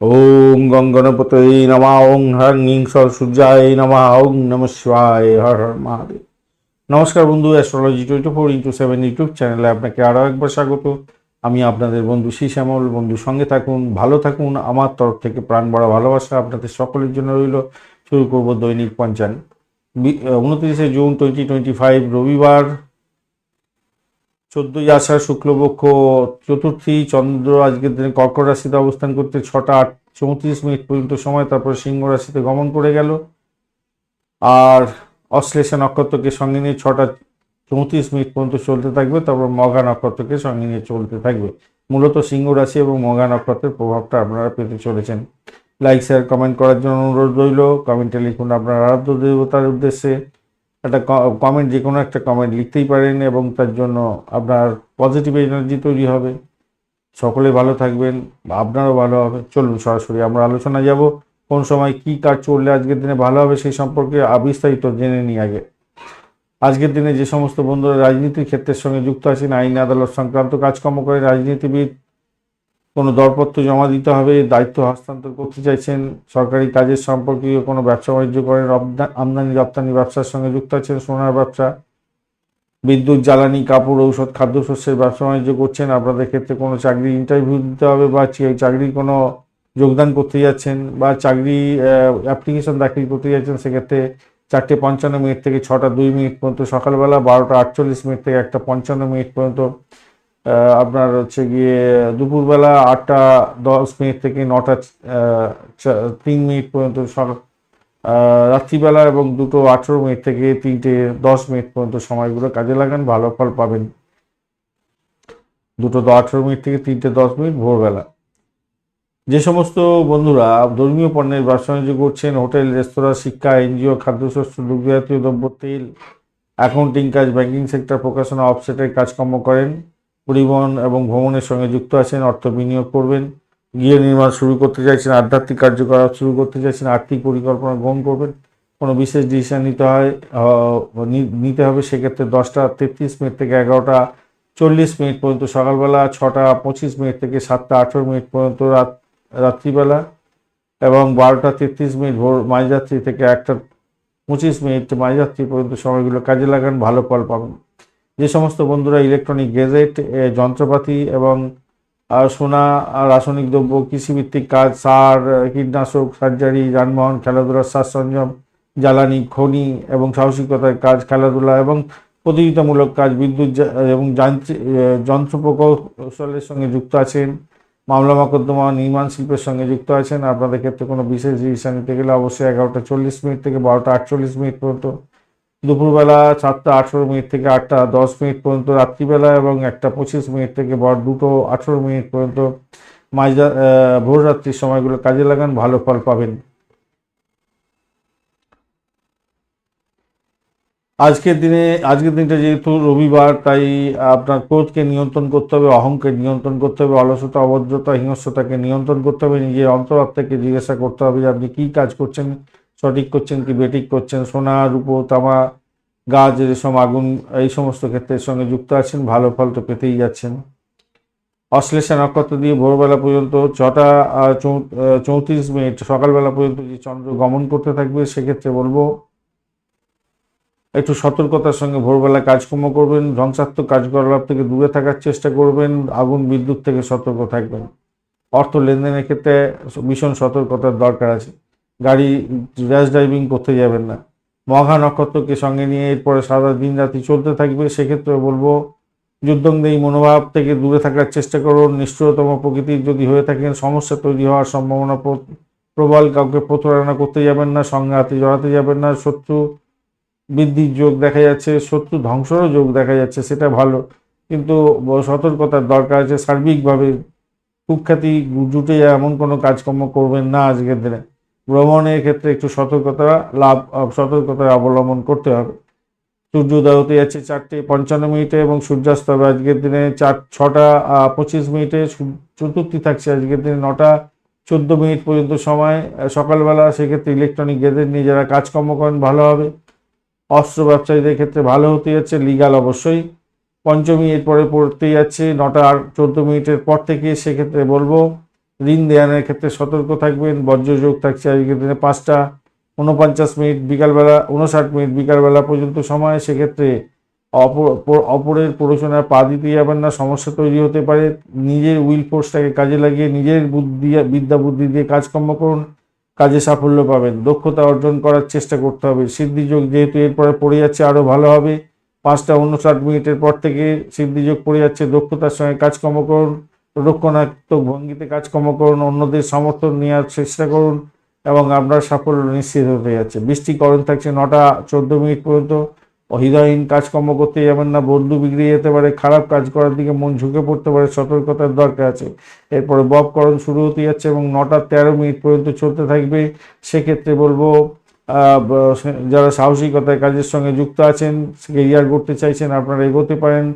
ওম গঙ্গনপতয়ে নমা ওং হর নিং সূর্যায় নমা ওং নম শিবায় হর হর মহাদেব নমস্কার বন্ধু astrology twenty four into seven YouTube চ্যানেলে আপনাকে আরও একবার স্বাগত। আমি আপনাদের বন্ধু শ্রী শ্যামল। বন্ধু সঙ্গে থাকুন, ভালো থাকুন। আমার তরফ থেকে প্রাণ বড় ভালোবাসা আপনাদের সকলের জন্য রইল। শুরু করব দৈনিক পঞ্চান উনত্রিশে জুন টোয়েন্টি টোয়েন্টি ফাইভ রবিবার। চোদ্দই আষাঢ় শুক্লপক্ষ চতুর্থী, চন্দ্র আজকের দিনে কর্কট রাশিতে অবস্থান করতে ছটা আট চৌত্রিশ মিনিট পর্যন্ত সময়, তারপর সিংহ রাশিতে গমন করে গেল। আর অশ্লেষা নক্ষত্রকে সঙ্গে নিয়ে ছটা চৌত্রিশ মিনিট পর্যন্ত চলতে থাকবে, তারপর মঘা নক্ষত্রকে সঙ্গে নিয়ে চলতে থাকবে। মূলত সিংহ রাশি এবং মঘা নক্ষত্রের প্রভাবটা আপনারা পেতে চলেছেন। লাইক শেয়ার কমেন্ট করার জন্য অনুরোধ রইল। কমেন্টে লিখুন আপনার আরাধ্য দেবতার উদ্দেশ্যে। একটা কমেন্ট যে কোনো একটা কমেন্ট লিখতেই পারেন এবং তার জন্য আপনার পজিটিভ এনার্জি তৈরি হবে। সকলে ভালো থাকবেন, আপনারও ভালো হবে। চলুন সরাসরি আমরা আলোচনা যাব, কোন সময় কি কাজ চললে আজকের দিনে ভালো হবে সেই সম্পর্কে বিস্তারিত জেনে নিই আগে। আজকের দিনে যে সমস্ত বন্ধুরা রাজনীতির ক্ষেত্রের সঙ্গে যুক্ত আছেন, আইন, আদালত সংক্রান্ত কাজকর্ম করে রাজনীতিবিদ কোনো দরপত্র জমা দিতে হবে, দায়িত্ব হস্তান্তর করতে চাইছেন, সরকারি কাজের সম্পর্কীয় কোনো ব্যবসা বাণিজ্য করেন আমদানি, রপ্তানি ব্যবসার সঙ্গে যুক্ত আছেন, সোনার ব্যবসা, বিদ্যুৎ, জ্বালানি, কাপড়, ঔষধ, খাদ্যশস্যের ব্যবসা বাণিজ্য করছেন, আপনাদের ক্ষেত্রে কোনো চাকরি ইন্টারভিউ দিতে হবে বা চাকরির কোনো যোগদান করতে যাচ্ছেন বা চাকরি অ্যাপ্লিকেশন দাখিল করতে যাচ্ছেন, সেক্ষেত্রে চারটে পঞ্চান্ন মিনিট থেকে ছটা দুই মিনিট পর্যন্ত সকালবেলা, বারোটা আটচল্লিশ মিনিট থেকে একটা পঞ্চান্ন মিনিট পর্যন্ত আপনার হচ্ছে গিয়ে দুপুরবেলা আটটা দশ মিনিট থেকে নটা তিন মিনিট পর্যন্ত রাত্রিবেলা এবং দুটো আঠেরো মিনিট থেকে তিনটে দশ মিনিট পর্যন্ত সময়গুলো কাজে লাগান, ভালো ফল পাবেন। দুটো আঠেরো মিনিট থেকে তিনটে দশ মিনিট ভোরবেলা। যে সমস্ত বন্ধুরা ধর্মীয় পণ্যের ব্যবসা করছেন, হোটেল, রেস্তোরাঁ, শিক্ষা, এনজিও, খাদ্যশস্য, দুগ্ধজাতীয় দ্রব্য, তেল, অ্যাকাউন্টিং কাজ, ব্যাংকিং সেক্টর, প্রকাশনা, অফসেটের কাজকর্ম করেন। পরিবহন এবং ভ্রমণের সঙ্গে যুক্ত আছেন, অর্থ বিনিয়োগ করবেন গৃহ নির্মাণ শুরু করতে চাইছেন, আধ্যাত্মিক কার্যকলাপ শুরু করতে চাইছেন, আর্থিক পরিকল্পনা গ্রহণ করবেন, কোনো বিশেষ ডিসিশন নিতে হয় নিতে হবে, সেক্ষেত্রে দশটা তেত্রিশ মিনিট থেকে এগারোটা চল্লিশ মিনিট পর্যন্ত সকালবেলা, ছটা পঁচিশ মিনিট থেকে সাতটা আঠেরো মিনিট পর্যন্ত রাত, রাত্রিবেলা এবং বারোটা তেত্রিশ মিনিট ভোর মাঝরাত্রি থেকে একটা পঁচিশ মিনিট মাঝরাত্রি পর্যন্ত সময়গুলো কাজে লাগান, ভালো ফল পাবেন। যে সমস্ত বন্ধুরা ইলেকট্রনিক গেজেট যন্ত্রপাতি এবং সোনা রাসায়নিক দ্রব্য, কৃষিভিত্তিক কাজ, সার, কীটনাশক, সার্জারি, যানবাহন খেলাধুলার সাজ সরঞ্জাম জ্বালানি, খনি এবং সাহসিকতার কাজ, খেলাধুলা এবং প্রতিযোগিতামূলক কাজ, বিদ্যুৎ এবং যন্ত্র প্রকৌশলের সঙ্গে যুক্ত আছেন। মামলা মকদ্দমা নির্মাণ শিল্পের সঙ্গে যুক্ত আছেন। আপনাদের ক্ষেত্রে কোনো বিশেষ ডিসিশন নিতে গেলে অবশ্যই এগারোটা চল্লিশ মিনিট থেকে বারোটা আটচল্লিশ মিনিট পর্যন্ত দুপুরবেলা সাতটা আঠেরো মিনিট থেকে আটটা দশ মিনিট পর্যন্ত রাত্রিবেলা এবং একটা পঁচিশ মিনিট থেকে বড় দুটো আঠেরো মিনিট পর্যন্ত মাঝরা আহ, ভোর রাত্রির সময়গুলো কাজে লাগান ভালো ফল পাবেন। আজকের দিনে আজকের দিনটা যেহেতু রবিবার তাই আপনার ক্রোধকে নিয়ন্ত্রণ করতে হবে অহংকে নিয়ন্ত্রণ করতে হবে অলসতা অভদ্রতা হিংস্রতাকে নিয়ন্ত্রণ করতে হবে নিজের অন্তরাত্মাকে জিজ্ঞাসা করতে হবে যে আপনি কী কাজ করছেন। সঠিক করছেন কি বেঠিক করছেন? সোনা, রূপো, তামা, গাছ রেশম আগুন, এই সমস্ত ক্ষেত্রের সঙ্গে যুক্ত আছেন, ভালো ফল তো পেতেই যাচ্ছেন। অশ্লেষা নক্ষত্র দিয়ে ভোরবেলা পর্যন্ত ছটা চৌত্রিশ মিনিট সকালবেলা পর্যন্ত যে চন্দ্র গমন করতে থাকবে, সেক্ষেত্রে বলব, একটু সতর্কতার সঙ্গে ভোরবেলা কাজকর্ম করবেন, ধ্বংসাত্মক কার্যকলাপ থেকে দূরে থাকার চেষ্টা করবেন, আগুন বিদ্যুৎ থেকে সতর্ক থাকবেন। অর্থ লেনদেনের ক্ষেত্রে ভীষণ সতর্কতার দরকার আছে। গাড়ি র্যাশ ড্রাইভিং করতে যাবেন না। মহা নক্ষত্রকে সঙ্গে নিয়ে এরপরে সারা দিন রাতি চলতে থাকবে। সেক্ষেত্রে বলব, যুদ্ধংদেহী মনোভাব থেকে দূরে থাকার চেষ্টা করুন। নিষ্ঠুরতম প্রকৃতির যদি হয়ে থাকেন, সমস্যা তৈরি হওয়ার সম্ভাবনা প্রবল। কাউকে প্রতারণা করতে যাবেন না সংঘাতে জড়াতে যাবেন না। শত্রু বৃদ্ধির যোগ দেখা যাচ্ছে, শত্রু ধ্বংসেরও যোগ দেখা যাচ্ছে, সেটা ভালো। কিন্তু সতর্কতার দরকার আছে। সার্বিকভাবে কুখ্যাতি জুটে যায় এমন কোনো কাজকর্ম করবেন না আজকের দিনে। ভ্রমণের ক্ষেত্রে একটু সতর্কতা লাভ সতর্কতা অবলম্বন করতে হবে। সূর্যোদয় হতে যাচ্ছে চারটে পঞ্চান্ন মিনিটে এবং সূর্যাস্ত হবে আজকের দিনে চার, ছটা পঁচিশ মিনিটে। চতুর্থী থাকছে আজকের দিনে নটা, চোদ্দ মিনিট পর্যন্ত সময়। সকালবেলা সেক্ষেত্রে ইলেকট্রনিক গেজেট নিয়ে যারা কাজকর্ম করেন, ভালো হবে। অস্ত্র ব্যবসায়ীদের ক্ষেত্রে ভালো হতে যাচ্ছে লিগাল অবশ্যই। পঞ্চমী এরপরে পড়তে যাচ্ছে, নটা আর চোদ্দ মিনিটের পর থেকে সেক্ষেত্রে বলব ঋণ দেয়ানের ক্ষেত্রে সতর্ক থাকবেন, বজ্রযোগ থাকছে আজকের দিনে পাঁচটা উনপঞ্চাশ মিনিট, বিকালবেলা উনষাট মিনিট, বিকালবেলা পর্যন্ত সময়। সেক্ষেত্রে অপর- অপরের প্ররোচনায় পা দিতে যাবেন না, সমস্যা তৈরি হতে পারে। নিজের উইল ফোর্সটাকে কাজে লাগিয়ে নিজের বুদ্ধি, বিদ্যা বুদ্ধি দিয়ে কাজকর্ম করুন, কাজে সাফল্য পাবেন। দক্ষতা অর্জন করার চেষ্টা করতে হবে। সিদ্ধিযোগ যেহেতু এরপরে পড়ে যাচ্ছে আরও ভালো হবে। পাঁচটা উনষাট মিনিটের পর থেকে সিদ্ধিযোগ পড়ে যাচ্ছে, দক্ষতার সঙ্গে কাজকর্ম করুন। রক্ষণাত্মক ভঙ্গিতে কাজকর্ম করুন, অন্যদের সমর্থন নেওয়ার চেষ্টা করুন এবং আপনার সাফল্য নিশ্চিত হতে যাচ্ছে। বৃষ্টিকরণ থাকছে নটা চোদ্দ মিনিট পর্যন্ত। হৃদয়হীন কাজকর্ম করতে যাবেন না, বন্ধু বিগড়ে যেতে পারে, খারাপ কাজ করার দিকে মন ঝুঁকে পড়তে পারে, সতর্কতার দরকার আছে। এরপরে ববকরণ শুরু হতে যাচ্ছে এবং নটা তেরো মিনিট পর্যন্ত চলতে থাকবে। সেক্ষেত্রে বলব যারা সাহসিকতার কাজের সঙ্গে যুক্ত আছেন কেরিয়ার করতে চাইছেন, আপনারা এগোতে পারেন।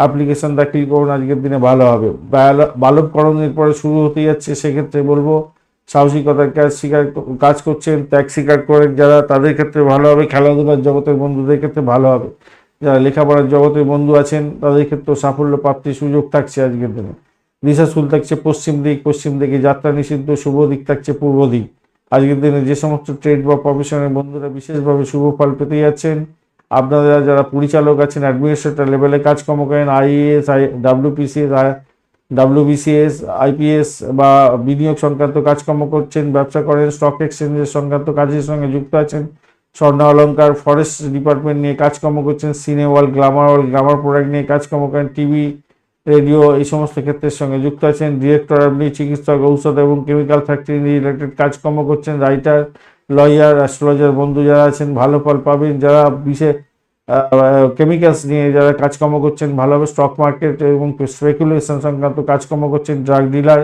অ্যাপ্লিকেশন দাখিল করুন, আজকের দিনে ভালো হবে। বাল- বালককরণের পরে শুরু হতে যাচ্ছে, সেক্ষেত্রে বলব, সাহসিকতার কাজ স্বীকার কাজ করছেন, ত্যাগ স্বীকার করে যারা, তাদের ক্ষেত্রে ভালো হবে, খেলাধুলার জগতের বন্ধুদের ক্ষেত্রে ভালো হবে। যারা লেখাপড়ার জগতের বন্ধু আছেন, তাদের ক্ষেত্রেও সাফল্য প্রাপ্তির সুযোগ থাকছে আজকের দিনে। দিশাশুল থাকছে পশ্চিম দিক, পশ্চিম দিকে যাত্রা নিষিদ্ধ, শুভ দিক থাকছে পূর্ব দিক। আজকের দিনে যে সমস্ত ট্রেড বা প্রফেশনের বন্ধুরা বিশেষভাবে শুভ ফল পেতে যাচ্ছেন আপনারা যারা পরিচালক আছেন অ্যাডমিনিস্ট্রেটর লেভেলে কাজকর্ম করেন IAS I WPCS WBCS IPS বা বিনিয়োগ সংক্রান্ত কাজকর্ম করছেন, ব্যবসা করেন স্টক এক্সচেঞ্জের সংক্রান্ত কাজের সঙ্গে যুক্ত আছেন, স্বর্ণ অলঙ্কার ফরেস্ট ডিপার্টমেন্ট নিয়ে কাজকর্ম করছেন সিনেওয়াল গ্লামার ওয়াল গ্লামার প্রোডাক্ট নিয়ে কাজকর্ম করেন টিভি রেডিও এই সমস্ত ক্ষেত্রের সঙ্গে যুক্ত আছেন ডিরেক্টর আপনি চিকিৎসক, ঔষধ এবং কেমিক্যাল ফ্যাক্টরি নিয়ে রিলেটেড কাজকর্ম করছেন রাইটার লয়ার অ্যাস্ট্রোলজার বন্ধু যারা আছেন, ভালো ফল পাবেন। যারা বিশেষ কেমিক্যালস নিয়ে যারা কাজকর্ম করছেন ভালোভাবে স্টক মার্কেট এবং স্পেকুলেশন সংক্রান্ত কাজকর্ম করছেন ড্রাগ ডিলার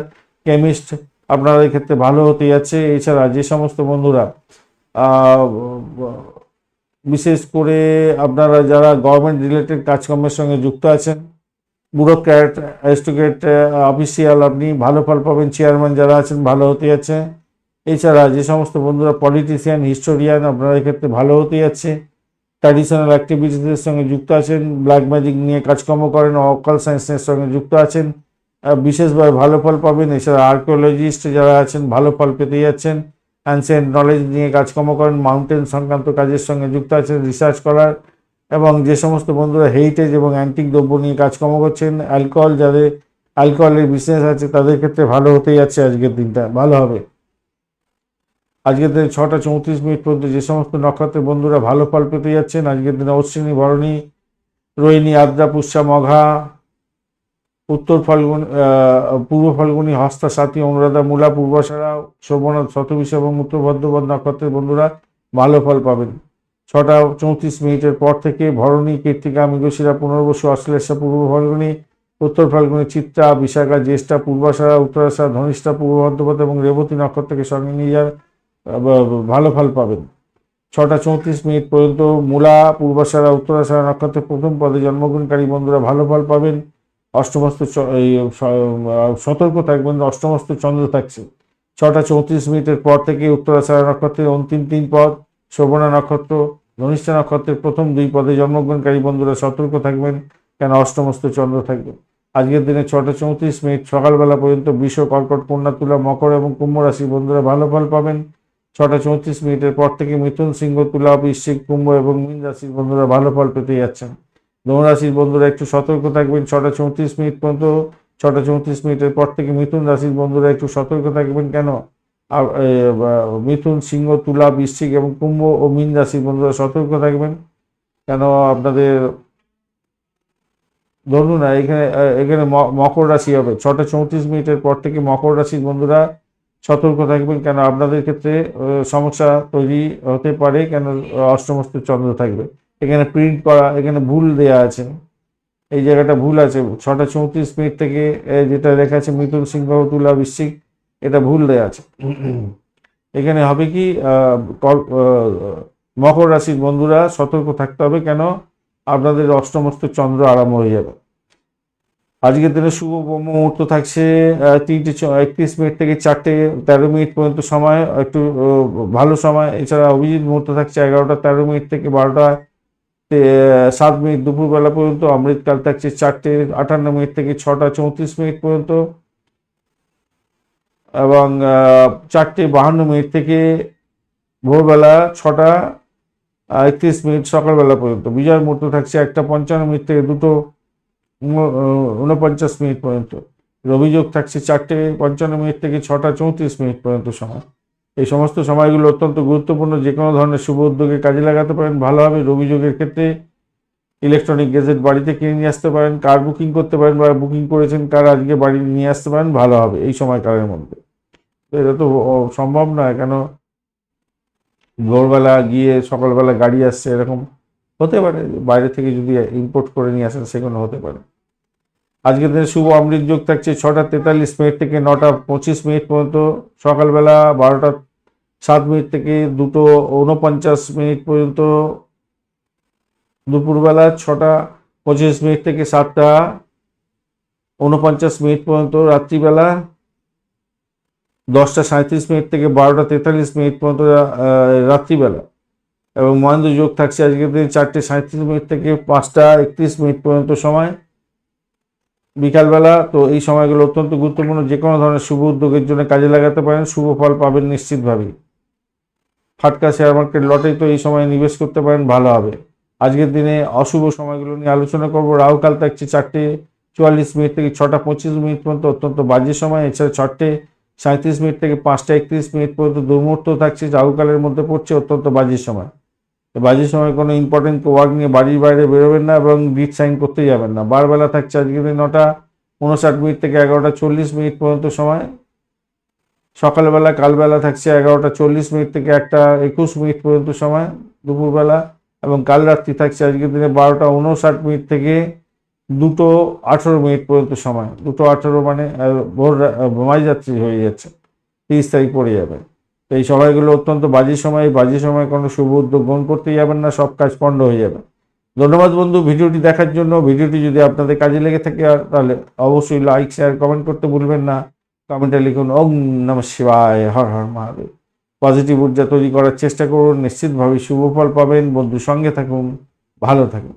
কেমিস্ট আপনাদের ক্ষেত্রে ভালো হতে যাচ্ছে। এছাড়া যে সমস্ত বন্ধুরা বিশেষ করে আপনারা যারা গভর্নমেন্ট রিলেটেড কাজকর্মের সঙ্গে যুক্ত আছেন ব্যুরোক্র্যাট অ্যাস্টোক্রেট অফিসিয়াল আপনি ভালো ফল পাবেন। চেয়ারম্যান যারা আছেন, ভালো হতে যাচ্ছে। এছাড়া যে সমস্ত বন্ধুরা পলিটিশিয়ান হিস্টোরিয়ান আপনাদের ক্ষেত্রে ভালো হতে যাচ্ছে। ট্র্যাডিশনাল অ্যাক্টিভিটিসের সঙ্গে যুক্ত আছেন ব্ল্যাক ম্যাজিক নিয়ে কাজকর্ম করেন অকাল সায়েন্সের সঙ্গে যুক্ত আছেন বিশেষভাবে ভালো ফল পাবেন। এছাড়া আর্কিওলজিস্ট যারা আছেন, ভালো ফল পেতে যাচ্ছেন। অ্যানসেন্ট নলেজ নিয়ে কাজকর্ম করেন মাউন্টেন সংক্রান্ত কাজের সঙ্গে যুক্ত আছেন রিসার্চ করার। এবং যে সমস্ত বন্ধুরা হেরিটেজ এবং অ্যান্টিক দ্রব্য নিয়ে কাজকর্ম করছেন অ্যালকোহল যাদের অ্যালকোহলের বিজনেস আছে, তাদের ক্ষেত্রে ভালো হতেই যাচ্ছে আজকের দিনটা। ভালো হবে। আজকের দিনে ছটা চৌত্রিশ মিনিট পর্যন্ত যে সমস্ত নক্ষত্রের বন্ধুরা ভালো ফল পেতে যাচ্ছেন আজকের দিনে অশ্বিনী ভরণী রোহিণী আদ্রা পুষ্যা মঘা উত্তর ফাল্গুন পূর্ব ফাল্গুনী হস্তা সাথী অনুরাধা মূলা পূর্বাশারা শোভনাথ শতবিশ এবং উত্তর ভদ্রপদ নক্ষত্রের বন্ধুরা ভালো ফল পাবেন। ছটা চৌত্রিশ মিনিটের পর থেকে ভরণী কীর্তিকা মৃগশিরা পুনর্বসু অশ্লেষা পূর্ব ফাল্গুনী উত্তর ফাল্গুনী চিত্রা বিশাখা জ্যেষ্ঠা পূর্বাশারা উত্তরাশা ধনিষ্ঠা পূর্ব ভদ্রপদ এবং রেবতী নক্ষত্রকে সঙ্গে নিয়ে যান। আহ, ব- ব- ভালো ফল পাবেন। ছটা চৌত্রিশ মিনিট পর্যন্ত মূলা, পূর্বাশারা, উত্তরাশারা নক্ষত্রের প্রথম পদে জন্মগ্রহণকারী বন্ধুরা ভালো ফল পাবেন। অষ্টমস্ত সতর্ক থাকবেন, অষ্টমস্ত চন্দ্র থাকছে। ছটা চৌত্রিশ মিনিটের পর থেকে উত্তরাশারা নক্ষত্রের অন্তিম তিন পদ, শোভনা নক্ষত্র, ধনিষ্ঠা নক্ষত্রের প্রথম দুই পদে জন্মগ্রহণকারী বন্ধুরা সতর্ক থাকবেন, কেন অষ্টমস্ত চন্দ্র থাকবে। আজকের দিনে ছটা চৌত্রিশ মিনিট সকালবেলা পর্যন্ত বৃষ, কর্কট কন্যা তুলা, মকর এবং কুম্ভ রাশি বন্ধুরা ভালো ফল পাবেন। ছটা চৌত্রিশ মিনিটের পর থেকে মিথুন সিংহ, তুলা বৃশ্চিক কুম্ভ এবং মীন রাশির বন্ধুরা ভালো ফল পেতে যাচ্ছেন। ধনুরাশির বন্ধুরা একটু সতর্ক থাকবেন, ছটা চৌত্রিশ মিনিট পর্যন্ত, ছটা চৌত্রিশ মিনিটের পর থেকে মিথুন রাশির বন্ধুরা একটু সতর্ক থাকবেন। কেন? মিথুন সিংহ, তুলা বৃশ্চিক এবং কুম্ভ ও মীন রাশির বন্ধুরা সতর্ক থাকবেন। কেন? আপনাদের ধরুন না, এখানে এখানে মকর রাশি হবে। ছটা চৌত্রিশ মিনিটের পর থেকে মকর রাশির বন্ধুরা সতর্ক থাকবেন, কেন আপনাদের ক্ষেত্রে সমস্যা তৈরি হতে পারে, কেন অষ্টমস্ত চন্দ্র থাকবে। এখানে প্রিন্ট করা, এখানে ভুল দেয়া আছে। এই জায়গাটা ভুল আছে, ছটা চৌত্রিশ মিনিট থেকে যেটা লেখা আছে, মিথুন সিংহ, তুলা বৃশ্চিক এটা ভুল দেয়া আছে। এখানে হবে কি মকর রাশির বন্ধুরা সতর্ক থাকতে হবে, কেন আপনাদের অষ্টমস্ত চন্দ্র আরম্ভ হয়ে যাবে। আজকের দিনে শুভ ব্রহ্ম মুহূর্ত থাকছে তিনটে একত্রিশ মিনিট থেকে চারটে তেরো মিনিট পর্যন্ত সময়, একটু ভালো সময়। এছাড়া অভিজিৎ মুহূর্ত থাকছে এগারোটা তেরো মিনিট থেকে বারোটা সাত মিনিট দুপুরবেলা পর্যন্ত, অমৃতকাল থাকছে চারটে আটান্ন মিনিট থেকে ছটা চৌত্রিশ মিনিট পর্যন্ত। এবং চারটে বাহান্ন মিনিট থেকে ভোরবেলা ছটা একত্রিশ মিনিট সকালবেলা পর্যন্ত। বিজয় মুহূর্ত থাকছে একটা পঞ্চান্ন মিনিট থেকে দুটো উনপঞ্চাশ মিনিট পর্যন্ত। অভিযোগ থাকছে চারটে পঞ্চান্ন মিনিট থেকে ছটা চৌত্রিশ মিনিট পর্যন্ত সময়। এই সমস্ত সময়গুলো অত্যন্ত গুরুত্বপূর্ণ। যে কোনো ধরনের শুভ উদ্যোগে কাজে লাগাতে পারেন, ভালোভাবে হবে অভিযোগের ক্ষেত্রে ইলেকট্রনিক গেজেট বাড়িতে কিনে নিয়ে আসতে পারেন, কার বুকিং করতে পারেন বা বুকিং করেছেন, কার আজকে বাড়ি নিয়ে আসতে পারেন, ভালো হবে এই সময়কালের মধ্যে। তো এটা তো সম্ভব নয়। কেন? ভোরবেলা গিয়ে সকালবেলা গাড়ি আসছে এরকম হতে পারে, বাইরে থেকে যদি ইম্পোর্ট করে নিয়ে আসেন, সেগুলো হতে পারে। আজকের দিনে শুভ অমৃত যোগ থাকছে ছটা তেতাল্লিশ মিনিট থেকে নটা পঁচিশ মিনিট পর্যন্ত। সকালবেলা বারোটা সাত মিনিট থেকে দুটো উনপঞ্চাশ মিনিট পর্যন্ত। দুপুরবেলা ছটা পঁচিশ মিনিট থেকে সাতটা উনপঞ্চাশ মিনিট পর্যন্ত। রাত্রিবেলা দশটা সাঁত্রিশ মিনিট থেকে বারোটা তেতাল্লিশ মিনিট পর্যন্ত রাত্রিবেলা। এবং মহেন্দ্র যোগ থাকছে আজকের দিন চারটে সাঁত্রিশ মিনিট থেকে পাঁচটা একত্রিশ মিনিট পর্যন্ত সময়। বিকালবেলা তো এই সময়গুলো অত্যন্ত গুরুত্বপূর্ণ, যে কোনো ধরনের শুভ উদ্যোগের জন্য কাজে লাগাতে পারেন, শুভ ফল পাবেন নিশ্চিতভাবেই। ফাটকা শেয়ার মার্কেট লটে তো এই সময় নিবেশ করতে পারেন, ভালো হবে। আজকের দিনে অশুভ সময়গুলো নিয়ে আলোচনা করব। রাহুকাল থাকছে চারটে চুয়াল্লিশ মিনিট থেকে ছটা পঁচিশ মিনিট পর্যন্ত অত্যন্ত বাজে সময়। এছাড়া ছটে সাঁত্রিশ মিনিট থেকে পাঁচটা একত্রিশ মিনিট পর্যন্ত দুর্মুহূর্ত থাকছে। রাহুকালের মধ্যে পড়ছে অত্যন্ত বাজে সময়। বাজে সময় কোনো ইম্পর্টেন্ট ওয়ার্ক নিয়ে বাড়ির বাইরে বেরোবেন না এবং ডিট সাইন করতে যাবেন না। বারবেলা থাকছে আজকের দিন নটা উনষাট মিনিট থেকে এগারোটা চল্লিশ মিনিট পর্যন্ত সময়। সকালবেলা, কালবেলা থাকছে এগারোটা চল্লিশ মিনিট থেকে একটা একুশ মিনিট পর্যন্ত সময় দুপুরবেলা এবং কাল রাত্রি থাকছে আজকের দিনে বারোটা উনষাট মিনিট থেকে দুটো আঠেরো মিনিট পর্যন্ত সময়। দুটো আঠেরো মানে ভোর মাঝরাত্রি হয়ে যাচ্ছে, তিরিশ তারিখ পড়ে যাবে। তো এই সময়গুলো অত্যন্ত বাজে সময় বাজে সময় কোনো শুভ উদ্যোগ গ্রহণ করতে যাবেন না, সব কাজ পণ্ড হয়ে যাবে। ধন্যবাদ বন্ধু ভিডিওটি দেখার জন্য। ভিডিওটি যদি আপনাদের কাজে লেগে থাকে, তাহলে অবশ্যই লাইক শেয়ার কমেন্ট করতে ভুলবেন না। কমেন্টে লিখুন, ওম নম শিবায়, হর হর মহাদেব। পজিটিভ ঊর্জা তৈরি করার চেষ্টা করুন, নিশ্চিতভাবে শুভ ফল পাবেন। বন্ধু সঙ্গে থাকুন, ভালো থাকুন।